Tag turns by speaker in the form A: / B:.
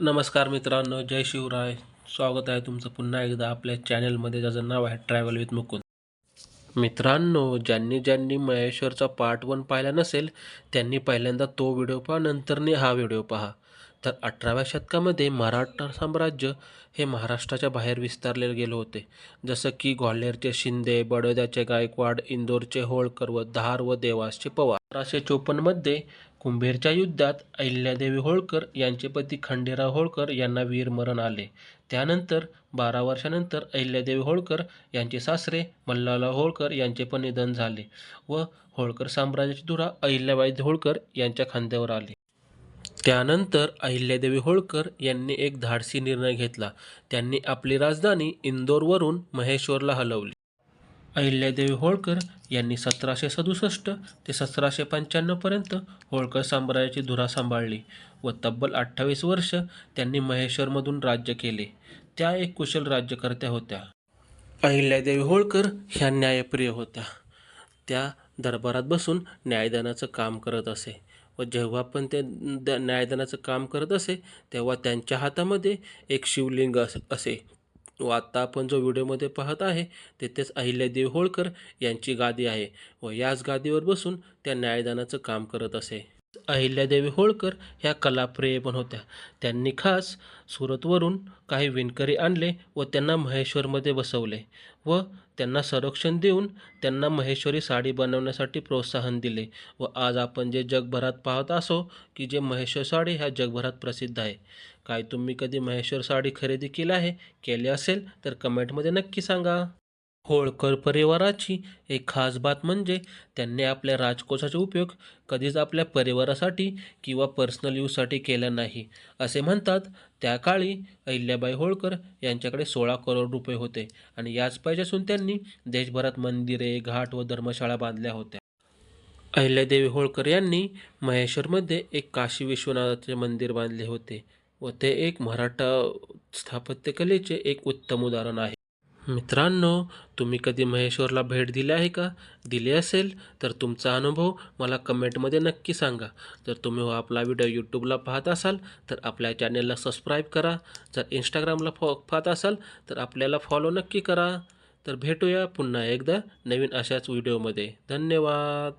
A: नमस्कार मित्रांनो जय शिवराय. स्वागत आहे तुमचं पुन्हा एकदा आपल्या चॅनलमध्ये ज्याचं नाव आहे ट्रॅव्हल विथ मुकुंद मित्रांनो ज्यांनी ज्यांनी महेश्वरचा पार्ट वन पाहिला नसेल त्यांनी पहिल्यांदा तो व्हिडिओ पहा नंतरने हा व्हिडिओ पहा. तर अठराव्या शतकामध्ये मराठा साम्राज्य हे महाराष्ट्राच्या बाहेर विस्तारले गेले होते. जसं की ग्वाल्हेरचे शिंदे बडोद्याचे गायकवाड इंदोरचे होळकर व धार व देवासचे पवार. अठराशे चोपन्नमध्ये कुंभेरच्या युद्धात अहिल्यादेवी होळकर यांचे पती खंडेराव होळकर यांना वीरमरण आले. त्यानंतर बारा वर्षानंतर अहिल्यादेवी होळकर यांचे सासरे मल्हारराव होळकर यांचे पण निधन झाले व होळकर साम्राज्याची धुरा अहिल्याबाई होळकर यांच्या खांद्यावर आली. त्यानंतर अहिल्यादेवी होळकर यांनी एक धाडसी निर्णय घेतला. त्यांनी आपली राजधानी इंदोरवरून महेश्वरला हलवली. अहिल्यादेवी होळकर यांनी सतराशे सदुसष्ट ते सतराशे पंच्याण्णवपर्यंत होळकर साम्राज्याची धुरा सांभाळली व तब्बल अठ्ठावीस वर्ष त्यांनी महेश्वरमधून राज्य केले. त्या एक कुशल राज्यकर्त्या होत्या. अहिल्यादेवी होळकर ह्या न्यायप्रिय होत्या. त्या दरबारात बसून न्यायदानाचं काम करत असे व जेव्हा पण ते द न्यायदानाचं काम करत असे तेव्हा त्यांच्या हातामध्ये एक शिवलिंग अस असे व आत्ता आपण जो व्हिडिओमध्ये पाहत आहे तेथेच अहिल्यादेवी होळकर यांची गादी आहे व याच गादीवर बसून त्या न्यायदानाचं काम करत असे. अहिल्यादेवी होळकर ह्या कलाप्रिय पण होत्या. त्यांनी खास सुरतवरून काही विणकरी आणले व त्यांना महेश्वरमध्ये बसवले व त्यांना संरक्षण देऊन त्यांना महेश्वरी साडी बनवण्यासाठी प्रोत्साहन दिले व आज आपण जे जगभरात पाहत असो की जे महेश्वर साडी ह्या जगभरात प्रसिद्ध आहे. काय तुम्ही कधी महेश्वर साडी खरेदी केली आहे केली असेल तर कमेंटमध्ये नक्की सांगा. होळकर परिवाराची एक खास बात म्हणजे त्यांनी आपल्या राजकोषाचा उपयोग कधीच आपल्या परिवारासाठी किंवा पर्सनल यूजसाठी केला नाही. असे म्हणतात त्या काळी अहिल्याबाई होळकर यांच्याकडे सोळा करोड रुपये होते आणि याच पैशातून त्यांनी देशभरात मंदिरे घाट व धर्मशाळा बांधल्या होत्या. अहिल्यादेवी होळकर यांनी महेश्वरमध्ये एक काशी विश्वनाथाचे मंदिर बांधले होते व ते एक मराठा स्थापत्यकलेचे एक उत्तम उदाहरण आहे. मित्रांनो तुम्ही कधी महेश्वरला भेट दिली आहे का? दिली असेल तर तुमचा अनुभव मला कमेंटमध्ये नक्की सांगा. जर तुम्ही हो आपला व्हिडिओ यूट्यूबला पाहत असाल तर आपल्या चॅनेलला सबस्क्राईब करा. जर इंस्टाग्रामला फॉ पाहत असाल तर आपल्याला फॉलो नक्की करा. तर भेटूया पुन्हा एकदा नवीन अशाच व्हिडिओमध्ये. धन्यवाद.